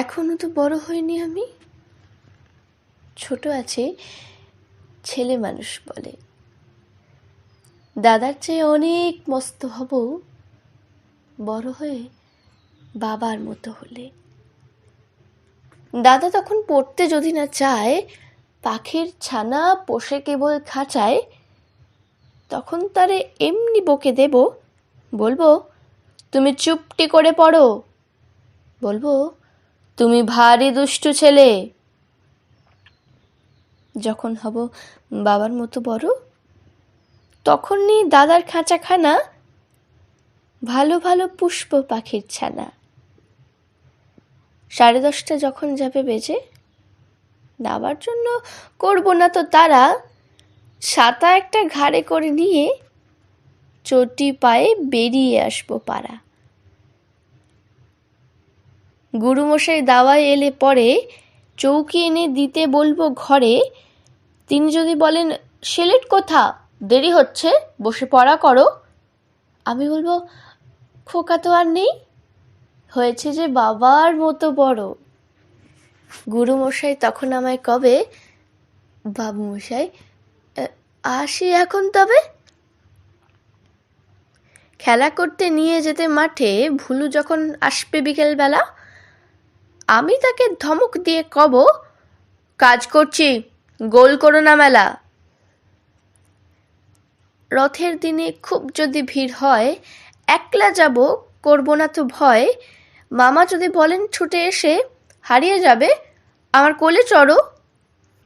এখনও তো বড় হইনি আমি। ছোট আছে, ছেলে মানুষ বলে। দাদার চেয়ে অনেক মস্ত হব, বড় হয়ে বাবার মতো হলে। দাদা তখন পড়তে যদি না চায়, পাখির ছানা পোষে কেবল খাঁচায়, তখন তারে এমনি বকে দেব, বলব, তুমি চুপটি করে পড়ো। বলব তুমি ভারী দুষ্টু ছেলে। যখন হব বাবার মতো বড় তখন নিয়ে দাদার খাঁচাখানা ভালো ভালো পুষ্প পাখির ছানা। সাড়ে দশটা যখন যাবে বেজে নাবার জন্য করব না তো তারা, ছাতা একটা ঘাড়ে করে নিয়ে চটি পায়ে বেরিয়ে আসব পাড়া। গুরুমশাই দাওয়ায় এলে পরে চৌকি এনে দিতে বলব ঘরে। তিনি যদি বলেন, সেলেট কোথা? দেরি হচ্ছে, বসে পড়া করো। আমি বলব, খোকা তো আর নেই। হয়েছে যে বাবার মতো বড়। গুরুমশাই তখন আমায় কবে বাবু মশাই আসি এখন তবে? খেলা করতে নিয়ে যেতে মাঠে ভুলু যখন আসবে বিকেলবেলা আমি তাকে ধমক দিয়ে কব, কাজ করছি, গোল করো না মেলা। রথের দিনে খুব যদি ভিড় হয়, একলা যাব, করব না তো ভয়। মামা যদি বলেন ছুটে এসে, হারিয়ে যাবে, আমার কোলে চড়ো।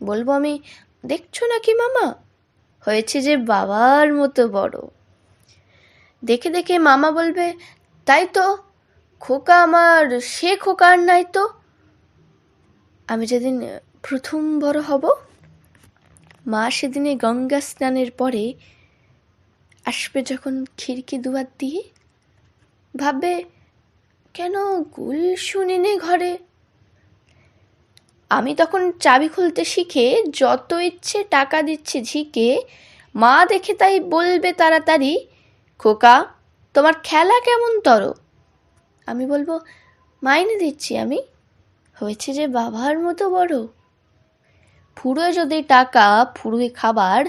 বলব আমি, দেখছ নাকি মামা? হয়েছে যে বাবার মতো বড়। দেখে দেখে মামা বলবে, তাই তো খোকা আমার, সে খোকা আর নাই তো। আমি যেদিন প্রথম বড় হব, মা সেদিনে গঙ্গা স্নানের পরে আসবে যখন খিড়কি দুয়ার দিয়ে। ভাববে, কেন গুল শুনিনি ঘরে? আমি তখন চাবি খুলতে শিখে, যত ইচ্ছে টাকা দিচ্ছে ঝিকে, মা দেখে তাই বলবে তাড়াতাড়ি, খোকা, তোমার খেলা কেমন তর? আমি বলব, মাইনে দিচ্ছি আমি। হয়েছে যে বাবার মতো বড়। ফুরোয় যদি টাকা ফুরোয় খাবার,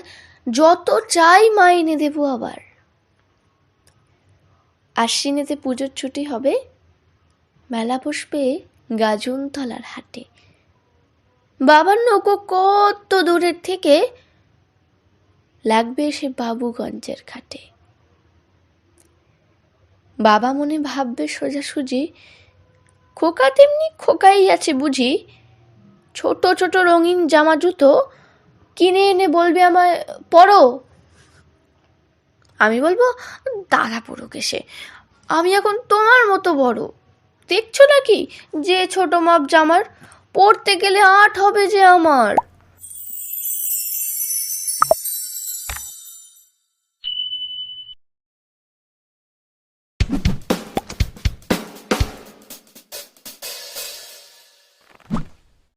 যত চাই মাইনে দেবো আবার। আশ্বিনেতে পুজোর ছুটি হবে। মেলা বসবে গাজনতলার হাটে। বাবার নৌকো কত দূরের থেকে লাগবে সে বাবুগঞ্জের ঘাটে। বাবা মনে ভাববে সোজাসুজি, খোকা তেমনি খোকাই আছে বুঝি। ছোট ছোট রঙিন জামা জুতো কিনে এনে বলবে আমায়, পরো। আমি বলব দাদা পড়ুক এসে, আমি এখন তোমার মতো বড়। দেখছ নাকি যে ছোট মাপ জামার? পড়তে গেলে আট হবে যে আমার।